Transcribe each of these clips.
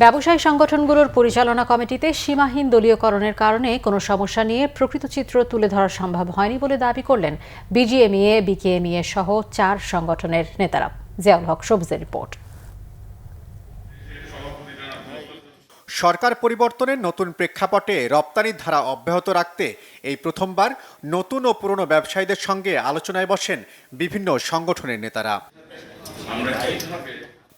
ব্যবসায়ী সংগঠনগুলোর পরিচালনা কমিটিতে সীমাহীন দলীয়করণের কারণে কোনো সমস্যা নিয়ে প্রকৃত চিত্র তুলে ধরা সম্ভব হয়নি বলে দাবি করলেন বিজিএমইএ বিকেএমইএ সহ চার সংগঠনের নেতারা। জিয়াউল হক সবুজের রিপোর্ট। সরকার পরিবর্তনের নতুন প্রেক্ষাপটে রপ্তানির ধারা অব্যাহত রাখতে এই প্রথমবার নতুন ও পুরনো ব্যবসায়ীদের সঙ্গে আলোচনায় বসেন বিভিন্ন সংগঠনের নেতারা।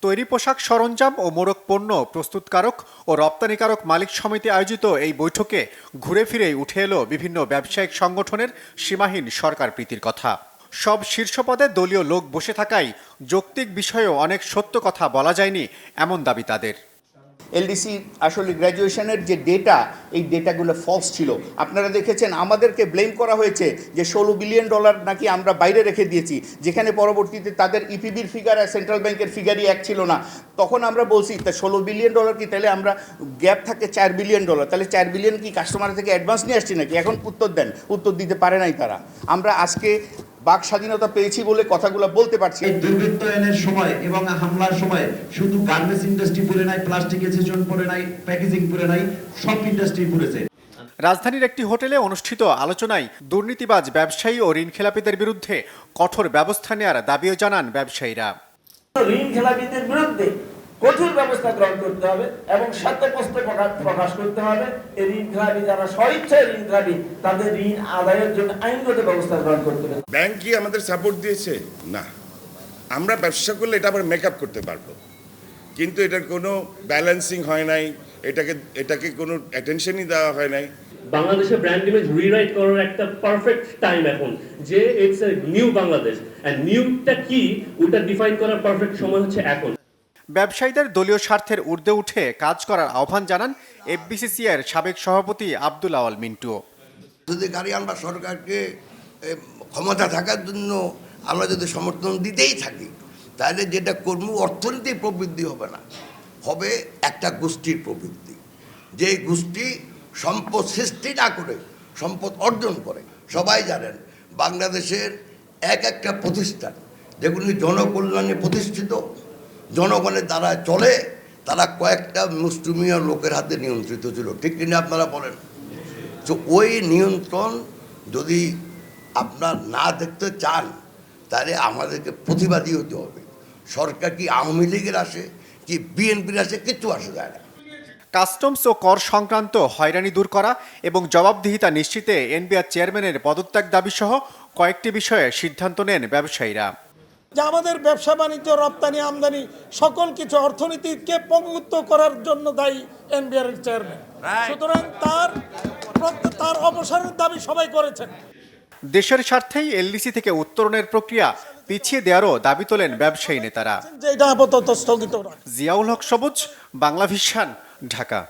তৈরি পোশাক সরঞ্জাম ও মোড়ক পণ্য প্রস্তুতকারক ও রপ্তানিকারক মালিক সমিতি আয়োজিত এই বৈঠকে ঘুরে ফিরেই উঠে এলো বিভিন্ন ব্যবসায়িক সংগঠনের সীমাহীন সরকার প্রীতির কথা। সব শীর্ষ পদে দলীয় লোক বসে থাকায় যৌক্তিক বিষয়েও অনেক সত্য কথা বলা যায়নি এমন দাবি তাদের। এলডিসি আসলে গ্র্যাজুয়েশনের যে ডেটা এই ডেটাগুলো ফলস ছিল। আপনারা দেখেছেন, আমাদেরকে ব্লেম করা হয়েছে যে ষোলো বিলিয়ন ডলার নাকি আমরা বাইরে রেখে দিয়েছি, যেখানে পরবর্তীতে তাদের E ইপিবির ফিগার আর সেন্ট্রাল ব্যাংকের ফিগারই এক ছিল না। তখন আমরা বলছি, তা ষোলো বিলিয়ন ডলার কি? তাহলে আমরা গ্যাপ থাকে চার বিলিয়ন ডলার তাহলে চার বিলিয়ন কি কাস্টমার থেকে অ্যাডভান্স নিয়ে আসছি নাকি? এখন উত্তর দেন। উত্তর দিতে পারে নাই তারা। আমরা আজকে বাক স্বাধীনতা পেয়েছি বলে কথাগুলো বলতে পারছি এই দুর্বৃত্তায়নের সময় এবং হামলার সময় শুধু গার্মেন্টস ইন্ডাস্ট্রি পড়ে নাই প্লাস্টিক এসেশন পড়ে নাই প্যাকেজিং পড়ে নাই সব ইন্ডাস্ট্রি পড়েছে। রাজধানীর একটি হোটেলে অনুষ্ঠিত আলোচনায় দুর্নীতিবাজ ব্যবসায়ী ও ঋণখেলাপিদের বিরুদ্ধে কঠোর ব্যবস্থা নেওয়ার দাবিও জানান ব্যবসায়ীরা। ঋণ খেলাপিদের বিরুদ্ধে কঠোর ব্যবস্থা গ্রহণ করতে হবে এবং সত্যপস্ত প্রকাশ করতে হবে। এই ঋণ খেলাপি যারা স্বইচ্ছায় ঋণ খেলাপি তাদের ঋণ আদায়ের জন্য আইনগত ব্যবস্থা গ্রহণ করতে হবে। ব্যাংক কি আমাদের সাপোর্ট দিয়েছে? না। আমরা ব্যবসা করলে এটা আবার মেকআপ করতে পারব। কিন্তু এটার কোনো ব্যালেন্সিং হয় নাই। এটাকে এটাকে কোনো অ্যাটেনশনই দেওয়া হয় নাই। বাংলাদেশের ব্র্যান্ড ইমেজ রিরাইট করার একটা পারফেক্ট টাইম এখন যে it's a new Bangladesh and নিউটা কি? ওটা ডিফাইন করার পারফেক্ট সময় হচ্ছে এখন। ব্যবসায়ীদের দলীয় স্বার্থের ঊর্ধ্বে উঠে কাজ করার আহ্বান জানান এফবিসিসিআইয়ের সাবেক সভাপতি আব্দুল আওয়াল মিন্টু। যদি গাড়ি আমরা সরকারকে ক্ষমতা থাকার জন্য আমরা যদি সমর্থন দিতেই থাকি, তাহলে যেটা কর্ম অর্থনীতির প্রবৃদ্ধি হবে না, হবে একটা গোষ্ঠীর প্রবৃদ্ধি। যে গোষ্ঠী সম্পদ সৃষ্টি না করে, সম্পদ অর্জন করে, সবাই জানেন বাংলাদেশের এক একটা প্রতিষ্ঠান, যেগুলি জনকল্যাণে প্রতিষ্ঠিত জনগণের দ্বারা চলে, তারা কয়েকটা মুষ্টিমীয় লোকের হাতে নিয়ন্ত্রিত ছিল। ঠিক কিনা আপনারা বলেন? তো ওই নিয়ন্ত্রণ যদি আপনার না দেখতে চান, তাহলে আমাদেরকে প্রতিবাদী হতে হবে। সরকার কি আওয়ামী লীগের আসে, কি বিএনপির আসে, কিচ্ছু আসে যায় না। কাস্টমস ও কর সংক্রান্ত হয়রানি দূর করা এবং জবাবদিহিতা নিশ্চিতে এনবিআর চেয়ারম্যানের পদত্যাগ দাবিসহ কয়েকটি বিষয়ে সিদ্ধান্ত নেন ব্যবসায়ীরা। যে আমাদের ব্যবসা বাণিজ্য রপ্তানি আমদানি সকল কিছু অর্থনীতিকে পঙ্গুত্ব করার জন্য দায়ী এনবিআর এর চেয়ারম্যান সুতরাং তার তার অবসরের দাবি সবাই করেছেন। দেশের স্বার্থেই এলডিসি থেকে উত্তরণের প্রক্রিয়া পিছিয়ে দেওয়ারও দাবি তোলেন ব্যবসায়ী নেতারা। জিয়াউল হক সবুজ বাংলা ভিশন ঢাকা।